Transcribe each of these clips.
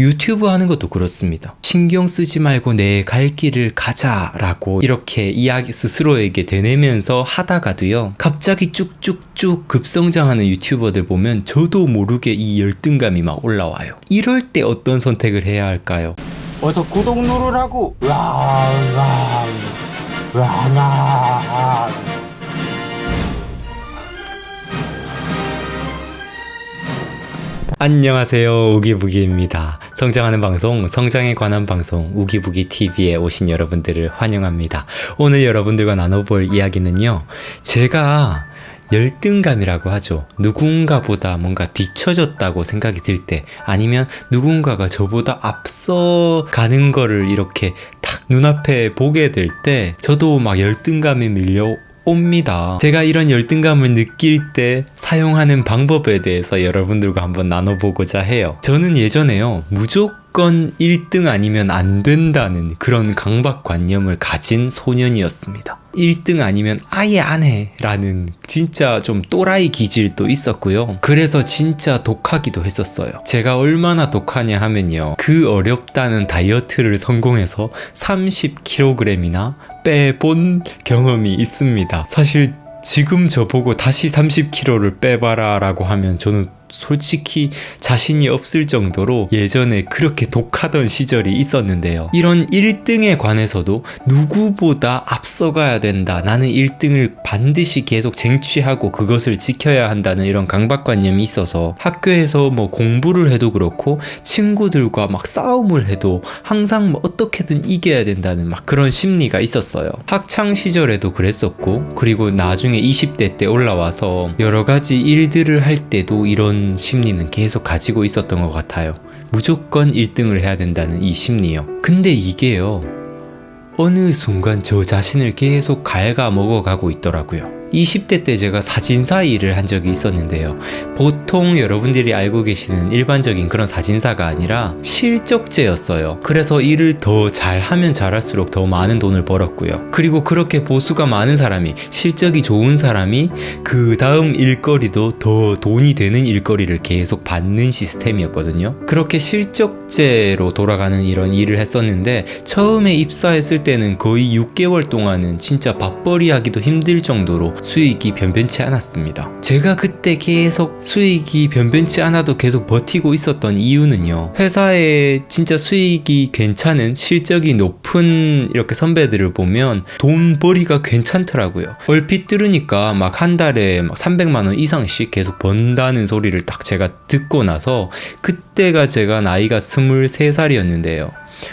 유튜브 하는 것도 그렇습니다. 신경 쓰지 말고 내 갈 길을 가자라고 이렇게 이야기 스스로에게 되뇌면서 하다가도요. 갑자기 쭉쭉쭉 급성장하는 유튜버들 보면 저도 모르게 이 열등감이 막 올라와요. 이럴 때 어떤 선택을 해야 할까요? 어서 구독 누르라고. 와, 와, 와, 와. 안녕하세요. 우기부기입니다. 성장하는 방송, 성장에 관한 방송, 우기부기 TV에 오신 여러분들을 환영합니다. 오늘 여러분들과 나눠볼 이야기는요. 제가 열등감이라고 하죠. 누군가보다 뭔가 뒤처졌다고 생각이 들 때, 아니면 누군가가 저보다 앞서 가는 거를 이렇게 탁 눈앞에 보게 될 때, 저도 막 열등감이 밀려 옵니다. 제가 이런 열등감을 느낄 때 사용하는 방법에 대해서 여러분들과 한번 나눠보고자 해요. 저는 예전에요, 무조건 1등 아니면 안 된다는 그런 강박관념을 가진 소년이었습니다. 1등 아니면 아예 안 해. 라는 진짜 좀 또라이 기질도 있었고요. 그래서 진짜 독하기도 했었어요. 제가 얼마나 독하냐 하면요. 그 어렵다는 다이어트를 성공해서 30kg이나 빼본 경험이 있습니다. 사실 지금 저보고 다시 30kg를 빼봐라 라고 하면 저는 솔직히 자신이 없을 정도로 예전에 그렇게 독하던 시절이 있었는데요. 이런 1등에 관해서도 누구보다 앞서가야 된다. 나는 1등을 반드시 계속 쟁취하고 그것을 지켜야 한다는 이런 강박관념이 있어서 학교에서 뭐 공부를 해도 그렇고 친구들과 막 싸움을 해도 항상 뭐 어떻게든 이겨야 된다는 막 그런 심리가 있었어요. 학창 시절에도 그랬었고 그리고 나중에 20대 때 올라와서 여러 가지 일들을 할 때도 이런 심리는 계속 가지고 있었던 것 같아요. 무조건 1등을 해야 된다는 이 심리요. 근데 이게요. 어느 순간 저 자신을 계속 갉아 먹어가고 있더라고요. 20대 때 제가 사진사 일을 한 적이 있었는데요. 보통 여러분들이 알고 계시는 일반적인 그런 사진사가 아니라 실적제였어요. 그래서 일을 더 잘하면 잘할수록 더 많은 돈을 벌었고요. 그리고 그렇게 보수가 많은 사람이, 실적이 좋은 사람이 그 다음 일거리도 더 돈이 되는 일거리를 계속 받는 시스템이었거든요. 그렇게 실적제로 돌아가는 이런 일을 했었는데 처음에 입사했을 때는 거의 6개월 동안은 진짜 밥벌이 하기도 힘들 정도로 수익이 변변치 않았습니다. 제가 그때 계속 수익이 변변치 않아도 계속 버티고 있었던 이유는요. 회사에 진짜 수익이 괜찮은 실적이 높은 이렇게 선배들을 보면 돈벌이가 괜찮더라고요. 얼핏 들으니까 막 한 달에 막 300만 원 이상씩 계속 번다는 소리를 딱 제가 듣고 나서 그때가 제가 나이가 23살이었는데요.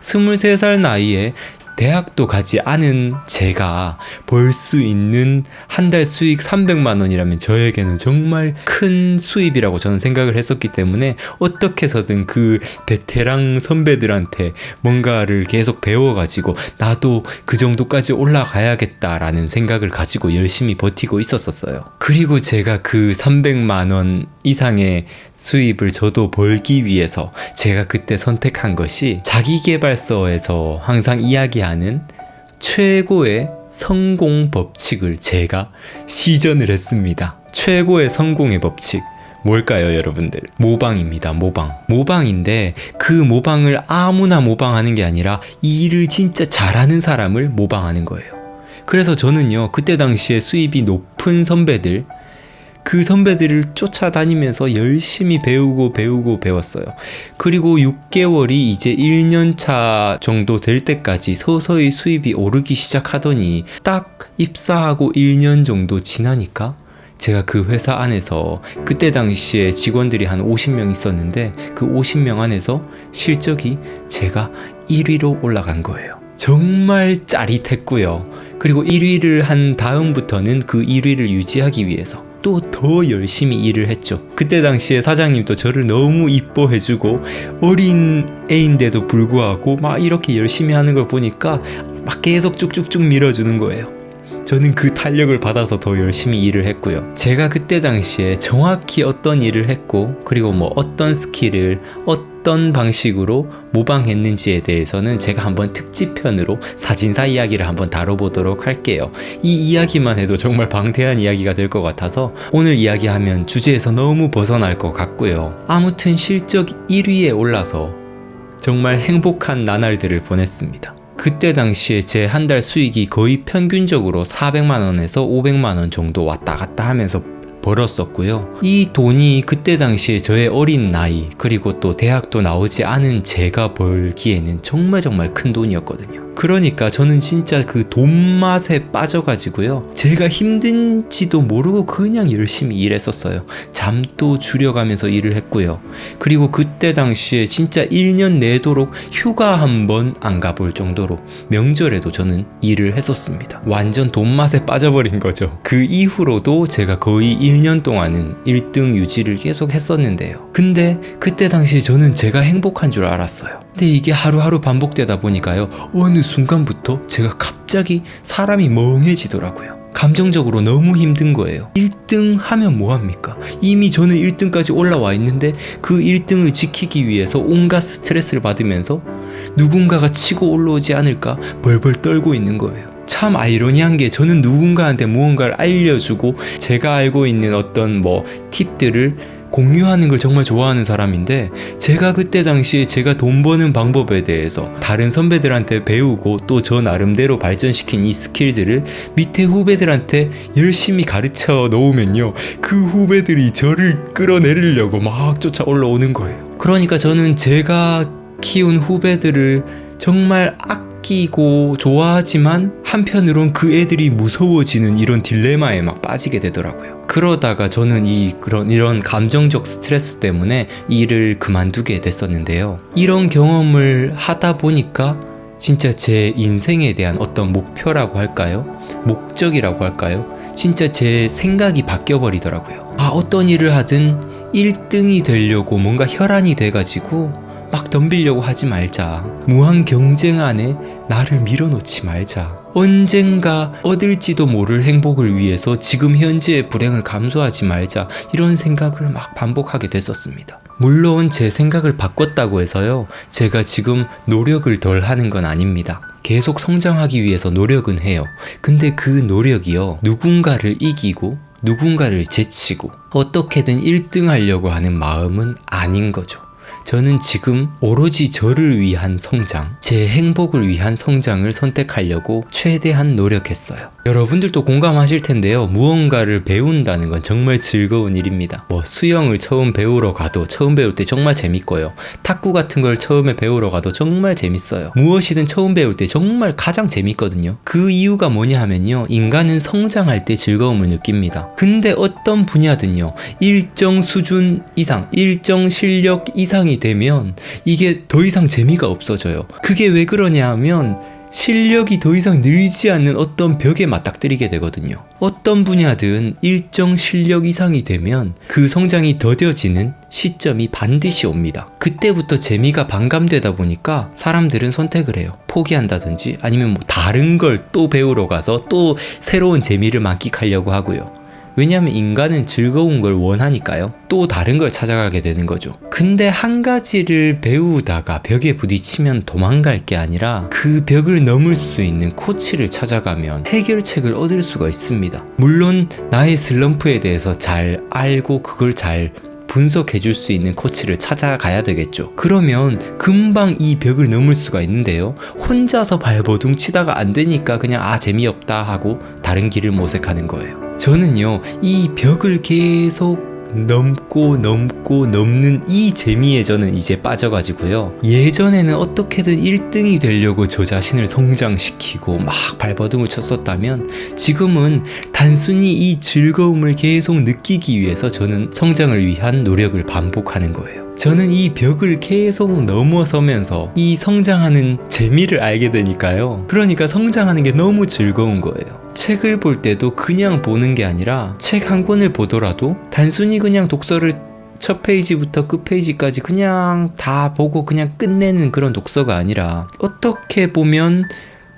23살 나이에 대학도 가지 않은 제가 벌 수 있는 한 달 수익 300만 원이라면 저에게는 정말 큰 수입이라고 저는 생각을 했었기 때문에 어떻게 해서든 그 베테랑 선배들한테 뭔가를 계속 배워가지고 나도 그 정도까지 올라가야겠다라는 생각을 가지고 열심히 버티고 있었었어요. 그리고 제가 그 300만 원 이상의 수입을 저도 벌기 위해서 제가 그때 선택한 것이 자기개발서에서 항상 이야기하는 최고의 성공 법칙을 제가 시전을 했습니다. 최고의 성공의 법칙. 뭘까요, 여러분들? 모방입니다, 모방. 모방인데, 그 모방을 아무나 모방하는 게 아니라, 이 일을 진짜 잘하는 사람을 모방하는 거예요. 그래서 저는요, 그때 당시에 수입이 높은 선배들, 그 선배들을 쫓아다니면서 열심히 배우고 배우고 배웠어요. 그리고 6개월이 이제 1년차 정도 될 때까지 서서히 수입이 오르기 시작하더니 딱 입사하고 1년 정도 지나니까 제가 그 회사 안에서 그때 당시에 직원들이 한 50명 있었는데 그 50명 안에서 실적이 제가 1위로 올라간 거예요. 정말 짜릿했고요. 그리고 1위를 한 다음부터는 그 1위를 유지하기 위해서 또 더 열심히 일을 했죠. 그때 당시에 사장님도 저를 너무 이뻐해주고 어린 애인데도 불구하고 막 이렇게 열심히 하는 걸 보니까 막 계속 쭉쭉쭉 밀어주는 거예요. 저는 그 탄력을 받아서 더 열심히 일을 했고요. 제가 그때 당시에 정확히 어떤 일을 했고, 그리고 뭐 어떤 스킬을 어떤 방식으로 모방했는지에 대해서는 제가 한번 특집편으로 사진사 이야기를 한번 다뤄보도록 할게요. 이 이야기만 해도 정말 방대한 이야기가 될 것 같아서 오늘 이야기하면 주제에서 너무 벗어날 것 같고요. 아무튼 실적 1위에 올라서 정말 행복한 나날들을 보냈습니다. 그때 당시에 제 한 달 수익이 거의 평균적으로 400만 원에서 500만 원 정도 왔다 갔다 하면서 벌었었고요. 이 돈이 그때 당시에 저의 어린 나이 그리고 또 대학도 나오지 않은 제가 벌기에는 정말 정말 큰 돈이었거든요. 그러니까 저는 진짜 그 돈 맛에 빠져가지고요. 제가 힘든지도 모르고 그냥 열심히 일했었어요. 잠도 줄여가면서 일을 했고요. 그리고 그때 당시에 진짜 1년 내도록 휴가 한 번 안 가볼 정도로 명절에도 저는 일을 했었습니다. 완전 돈 맛에 빠져버린 거죠. 그 이후로도 제가 거의 1년 동안은 1등 유지를 계속 했었는데요. 근데 그때 당시에 저는 제가 행복한 줄 알았어요. 근데 이게 하루하루 반복되다 보니까요. 어느 순간부터 제가 갑자기 사람이 멍해지더라고요. 감정적으로 너무 힘든 거예요. 1등 하면 뭐합니까? 이미 저는 1등까지 올라와 있는데 그 1등을 지키기 위해서 온갖 스트레스를 받으면서 누군가가 치고 올라오지 않을까 벌벌 떨고 있는 거예요. 참 아이러니한 게 저는 누군가한테 무언가를 알려주고 제가 알고 있는 어떤 뭐 팁들을 공유하는 걸 정말 좋아하는 사람인데 제가 그때 당시에 제가 돈 버는 방법에 대해서 다른 선배들한테 배우고 또 저 나름대로 발전시킨 이 스킬들을 밑에 후배들한테 열심히 가르쳐 놓으면요 그 후배들이 저를 끌어내리려고 막 쫓아 올라오는 거예요. 그러니까 저는 제가 키운 후배들을 정말 아끼고 좋아하지만 한편으론 그 애들이 무서워지는 이런 딜레마에 막 빠지게 되더라고요. 그러다가 저는 이 그런 이런 감정적 스트레스 때문에 일을 그만두게 됐었는데요. 이런 경험을 하다 보니까 진짜 제 인생에 대한 어떤 목표라고 할까요? 목적이라고 할까요? 진짜 제 생각이 바뀌어 버리더라고요. 아, 어떤 일을 하든 1등이 되려고 뭔가 혈안이 돼가지고 막 덤비려고 하지 말자. 무한 경쟁 안에 나를 밀어놓지 말자. 언젠가 얻을지도 모를 행복을 위해서 지금 현재의 불행을 감수하지 말자. 이런 생각을 막 반복하게 됐었습니다. 물론 제 생각을 바꿨다고 해서요. 제가 지금 노력을 덜 하는 건 아닙니다. 계속 성장하기 위해서 노력은 해요. 근데 그 노력이요. 누군가를 이기고 누군가를 제치고 어떻게든 1등 하려고 하는 마음은 아닌 거죠. 저는 지금 오로지 저를 위한 성장, 제 행복을 위한 성장을 선택하려고 최대한 노력했어요. 여러분들도 공감하실 텐데요. 무언가를 배운다는 건 정말 즐거운 일입니다. 뭐 수영을 처음 배우러 가도 처음 배울 때 정말 재밌고요. 탁구 같은 걸 처음에 배우러 가도 정말 재밌어요. 무엇이든 처음 배울 때 정말 가장 재밌거든요. 그 이유가 뭐냐 하면요. 인간은 성장할 때 즐거움을 느낍니다. 근데 어떤 분야든요. 일정 수준 이상, 일정 실력 이상 이 되면 이게 더 이상 재미가 없어져요. 그게 왜 그러냐 하면 실력이 더 이상 늘지 않는 어떤 벽에 맞닥뜨리게 되거든요. 어떤 분야든 일정 실력 이상이 되면 그 성장이 더뎌지는 시점이 반드시 옵니다. 그때부터 재미가 반감되다 보니까 사람들은 선택을 해요. 포기한다든지 아니면 뭐 다른 걸 또 배우러 가서 또 새로운 재미를 만끽하려고 하고요. 왜냐하면 인간은 즐거운 걸 원하니까요. 또 다른 걸 찾아가게 되는 거죠. 근데 한 가지를 배우다가 벽에 부딪히면 도망갈 게 아니라 그 벽을 넘을 수 있는 코치를 찾아가면 해결책을 얻을 수가 있습니다. 물론 나의 슬럼프에 대해서 잘 알고 그걸 잘 분석해 줄 수 있는 코치를 찾아가야 되겠죠. 그러면 금방 이 벽을 넘을 수가 있는데요. 혼자서 발버둥 치다가 안 되니까 그냥 아 재미없다 하고 다른 길을 모색하는 거예요. 저는요, 이 벽을 계속 넘고 넘고 넘는 이 재미에 저는 이제 빠져가지고요. 예전에는 어떻게든 1등이 되려고 저 자신을 성장시키고 막 발버둥을 쳤었다면 지금은 단순히 이 즐거움을 계속 느끼기 위해서 저는 성장을 위한 노력을 반복하는 거예요. 저는 이 벽을 계속 넘어서면서 이 성장하는 재미를 알게 되니까요. 그러니까 성장하는 게 너무 즐거운 거예요. 책을 볼 때도 그냥 보는 게 아니라 책 한 권을 보더라도 단순히 그냥 독서를 첫 페이지부터 끝 페이지까지 그냥 다 보고 그냥 끝내는 그런 독서가 아니라 어떻게 보면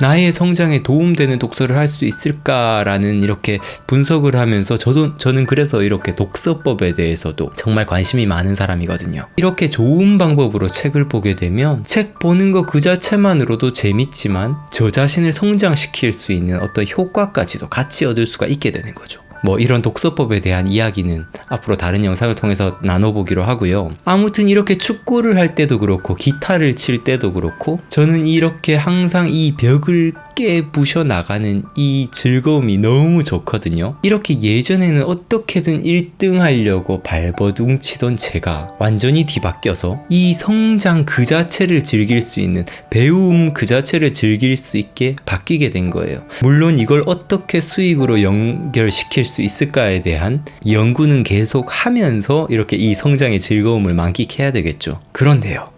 나의 성장에 도움되는 독서를 할 수 있을까라는 이렇게 분석을 하면서 저도 저는 그래서 이렇게 독서법에 대해서도 정말 관심이 많은 사람이거든요. 이렇게 좋은 방법으로 책을 보게 되면 책 보는 거 그 자체만으로도 재밌지만 저 자신을 성장시킬 수 있는 어떤 효과까지도 같이 얻을 수가 있게 되는 거죠. 뭐 이런 독서법에 대한 이야기는 앞으로 다른 영상을 통해서 나눠보기로 하고요. 아무튼 이렇게 축구를 할 때도 그렇고 기타를 칠 때도 그렇고 저는 이렇게 항상 이 벽을 깨부셔 나가는 이 즐거움이 너무 좋거든요. 이렇게 예전에는 어떻게든 1등 하려고 발버둥 치던 제가 완전히 뒤바뀌어서 이 성장 그 자체를 즐길 수 있는 배움 그 자체를 즐길 수 있게 바뀌게 된 거예요. 물론 이걸 어떻게 수익으로 연결시킬 수 있을까에 대한 연구는 계속 하면서 이렇게 이 성장의 즐거움을 만끽해야 되겠죠. 그런데요.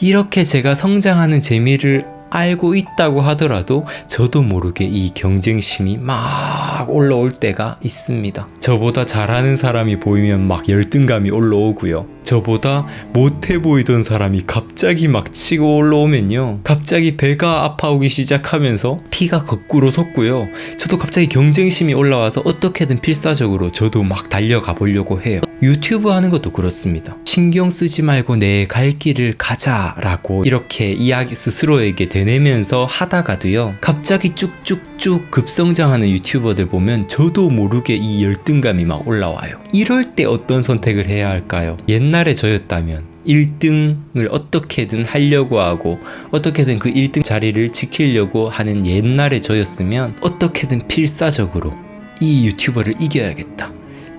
이렇게 제가 성장하는 재미를 알고 있다고 하더라도 저도 모르게 이 경쟁심이 막 올라올 때가 있습니다. 저보다 잘하는 사람이 보이면 막 열등감이 올라오고요. 저보다 못해 보이던 사람이 갑자기 막 치고 올라오면요. 갑자기 배가 아파오기 시작하면서 피가 거꾸로 솟고요. 저도 갑자기 경쟁심이 올라와서 어떻게든 필사적으로 저도 막 달려가 보려고 해요. 유튜브 하는 것도 그렇습니다. 신경 쓰지 말고 내 갈 길을 가자라고 이렇게 이야기 스스로에게 되 뇌면서 하다가도요. 갑자기 쭉쭉쭉 급성장하는 유튜버들 보면 저도 모르게 이 열등감이 막 올라와요. 이럴 때 어떤 선택을 해야 할까요? 옛날에 저였다면 1등을 어떻게든 하려고 하고 어떻게든 그 1등 자리를 지키려고 하는 옛날의 저였으면 어떻게든 필사적으로 이 유튜버를 이겨야겠다.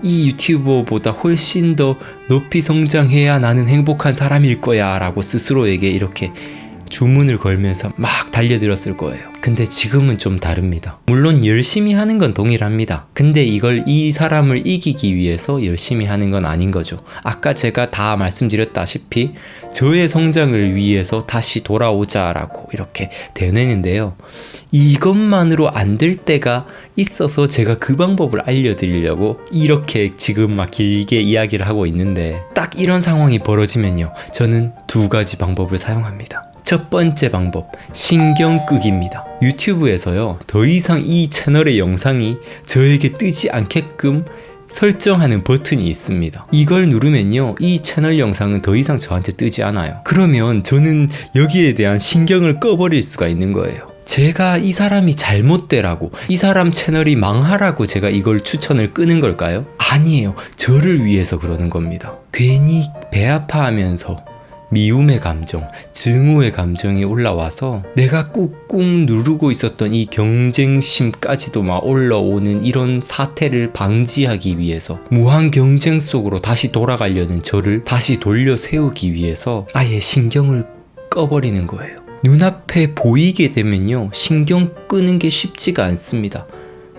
이 유튜버보다 훨씬 더 높이 성장해야 나는 행복한 사람일 거야 라고 스스로에게 이렇게 주문을 걸면서 막 달려들었을 거예요. 근데 지금은 좀 다릅니다. 물론 열심히 하는 건 동일합니다. 근데 이걸 이 사람을 이기기 위해서 열심히 하는 건 아닌 거죠. 아까 제가 다 말씀드렸다시피 저의 성장을 위해서 다시 돌아오자라고 이렇게 되뇌는데요. 이것만으로 안 될 때가 있어서 제가 그 방법을 알려드리려고 이렇게 지금 막 길게 이야기를 하고 있는데 딱 이런 상황이 벌어지면요. 저는 두 가지 방법을 사용합니다. 첫 번째 방법, 신경 끄기입니다. 유튜브에서요, 더 이상 이 채널의 영상이 저에게 뜨지 않게끔 설정하는 버튼이 있습니다. 이걸 누르면요, 이 채널 영상은 더 이상 저한테 뜨지 않아요. 그러면 저는 여기에 대한 신경을 꺼버릴 수가 있는 거예요. 제가 이 사람이 잘못되라고, 이 사람 채널이 망하라고 제가 이걸 추천을 끄는 걸까요? 아니에요. 저를 위해서 그러는 겁니다. 괜히 배 아파하면서 미움의 감정, 증오의 감정이 올라와서 내가 꾹꾹 누르고 있었던 이 경쟁심까지도 막 올라오는 이런 사태를 방지하기 위해서 무한 경쟁 속으로 다시 돌아가려는 저를 다시 돌려 세우기 위해서 아예 신경을 꺼버리는 거예요. 눈앞에 보이게 되면요, 신경 끄는 게 쉽지가 않습니다.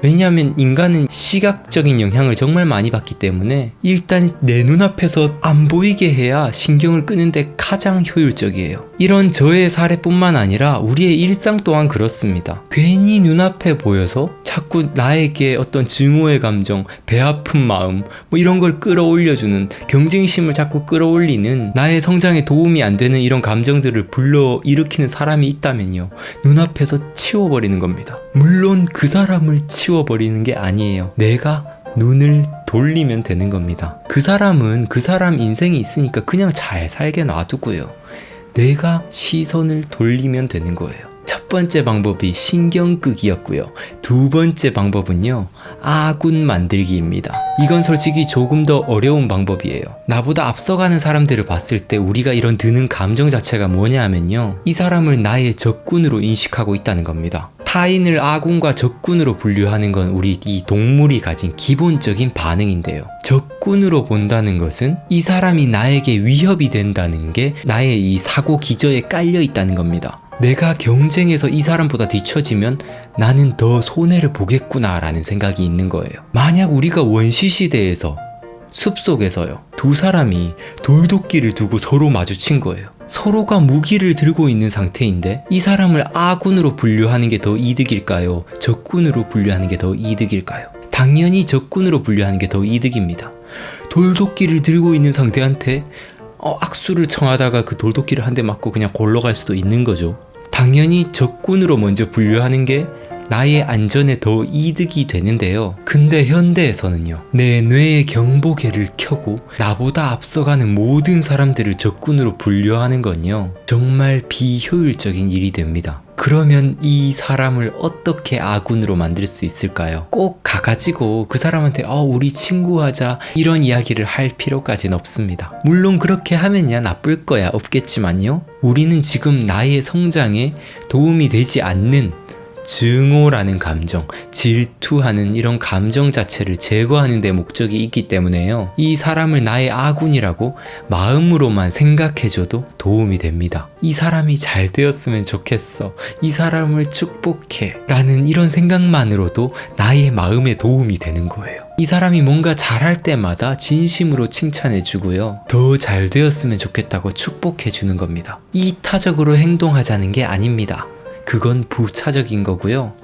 왜냐하면 인간은 시각적인 영향을 정말 많이 받기 때문에 일단 내 눈앞에서 안 보이게 해야 신경을 끄는데 가장 효율적이에요. 이런 저의 사례뿐만 아니라 우리의 일상 또한 그렇습니다. 괜히 눈앞에 보여서 자꾸 나에게 어떤 증오의 감정, 배 아픈 마음, 뭐 이런 걸 끌어올려주는 경쟁심을 자꾸 끌어올리는 나의 성장에 도움이 안 되는 이런 감정들을 불러 일으키는 사람이 있다면요. 눈앞에서 치워버리는 겁니다. 물론 그 사람을 치워버리는 게 아니에요. 내가 눈을 돌리면 되는 겁니다. 그 사람은 그 사람 인생이 있으니까 그냥 잘 살게 놔두고요. 내가 시선을 돌리면 되는 거예요. 첫 번째 방법이 신경 끄기였고요. 두 번째 방법은요. 아군 만들기입니다. 이건 솔직히 조금 더 어려운 방법이에요. 나보다 앞서가는 사람들을 봤을 때 우리가 이런 드는 감정 자체가 뭐냐 하면요. 이 사람을 나의 적군으로 인식하고 있다는 겁니다. 타인을 아군과 적군으로 분류하는 건 우리 이 동물이 가진 기본적인 반응인데요. 적군으로 본다는 것은 이 사람이 나에게 위협이 된다는 게 나의 이 사고 기저에 깔려 있다는 겁니다. 내가 경쟁에서 이 사람보다 뒤처지면 나는 더 손해를 보겠구나라는 생각이 있는 거예요. 만약 우리가 원시 시대에서 숲속에서요. 두 사람이 돌도끼를 두고 서로 마주친 거예요. 서로가 무기를 들고 있는 상태인데 이 사람을 아군으로 분류하는 게 더 이득일까요? 적군으로 분류하는 게 더 이득일까요? 당연히 적군으로 분류하는 게 더 이득입니다. 돌도끼를 들고 있는 상대한테 어, 악수를 청하다가 그 돌도끼를 한 대 맞고 그냥 골로 갈 수도 있는 거죠. 당연히 적군으로 먼저 분류하는 게 나의 안전에 더 이득이 되는데요. 근데 현대에서는요, 내 뇌의 경보계를 켜고 나보다 앞서가는 모든 사람들을 적군으로 분류하는 건요, 정말 비효율적인 일이 됩니다. 그러면 이 사람을 어떻게 아군으로 만들 수 있을까요? 꼭 가가지고 그 사람한테 어, 우리 친구하자 이런 이야기를 할 필요까지는 없습니다. 물론 그렇게 하면야 나쁠 거야 없겠지만요. 우리는 지금 나의 성장에 도움이 되지 않는 증오라는 감정, 질투하는 이런 감정 자체를 제거하는 데 목적이 있기 때문에요. 이 사람을 나의 아군이라고 마음으로만 생각해줘도 도움이 됩니다. 이 사람이 잘 되었으면 좋겠어. 이 사람을 축복해. 라는 이런 생각만으로도 나의 마음에 도움이 되는 거예요. 이 사람이 뭔가 잘할 때마다 진심으로 칭찬해주고요. 더 잘 되었으면 좋겠다고 축복해주는 겁니다. 이타적으로 행동하자는 게 아닙니다. 그건 부차적인 거고요.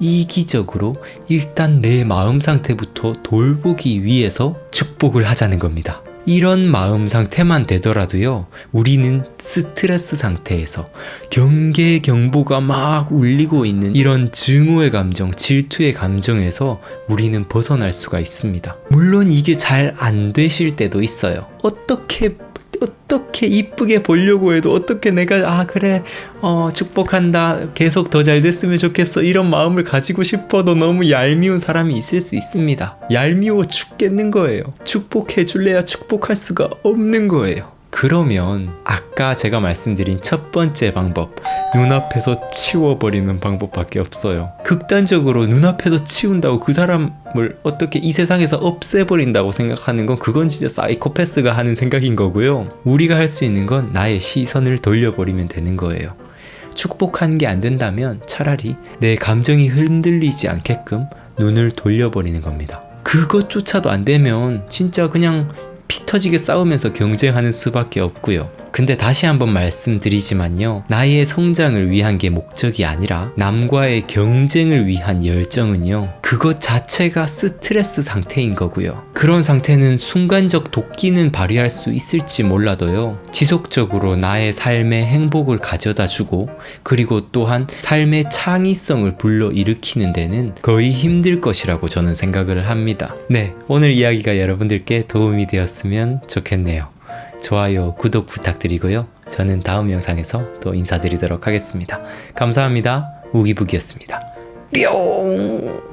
이기적으로 일단 내 마음 상태부터 돌보기 위해서 축복을 하자는 겁니다. 이런 마음 상태만 되더라도요, 우리는 스트레스 상태에서 경계 경보가 막 울리고 있는 이런 증오의 감정, 질투의 감정에서 우리는 벗어날 수가 있습니다. 물론 이게 잘 안 되실 때도 있어요. 어떻게 어떻게 이쁘게 보려고 해도 어떻게 내가 아 그래 어 축복한다 계속 더 잘 됐으면 좋겠어 이런 마음을 가지고 싶어도 너무 얄미운 사람이 있을 수 있습니다. 얄미워 죽겠는 거예요. 축복해 줄래야 축복할 수가 없는 거예요 그러면 아까 제가 말씀드린 첫 번째 방법 눈앞에서 치워버리는 방법밖에 없어요. 극단적으로 눈앞에서 치운다고 그 사람을 어떻게 이 세상에서 없애버린다고 생각하는 건 그건 진짜 사이코패스가 하는 생각인 거고요. 우리가 할 수 있는 건 나의 시선을 돌려버리면 되는 거예요. 축복하는 게 안 된다면 차라리 내 감정이 흔들리지 않게끔 눈을 돌려버리는 겁니다. 그것조차도 안 되면 진짜 그냥 피 터지게 싸우면서 경쟁하는 수밖에 없고요. 근데 다시 한번 말씀드리지만요. 나의 성장을 위한 게 목적이 아니라 남과의 경쟁을 위한 열정은요. 그것 자체가 스트레스 상태인 거고요. 그런 상태는 순간적 도끼는 발휘할 수 있을지 몰라도요. 지속적으로 나의 삶의 행복을 가져다 주고 그리고 또한 삶의 창의성을 불러일으키는 데는 거의 힘들 것이라고 저는 생각을 합니다. 네, 오늘 이야기가 여러분들께 도움이 되었으면 좋겠네요. 좋아요, 구독 부탁드리고요. 저는 다음 영상에서 또 인사드리도록 하겠습니다. 감사합니다. 우기북이었습니다. 뿅!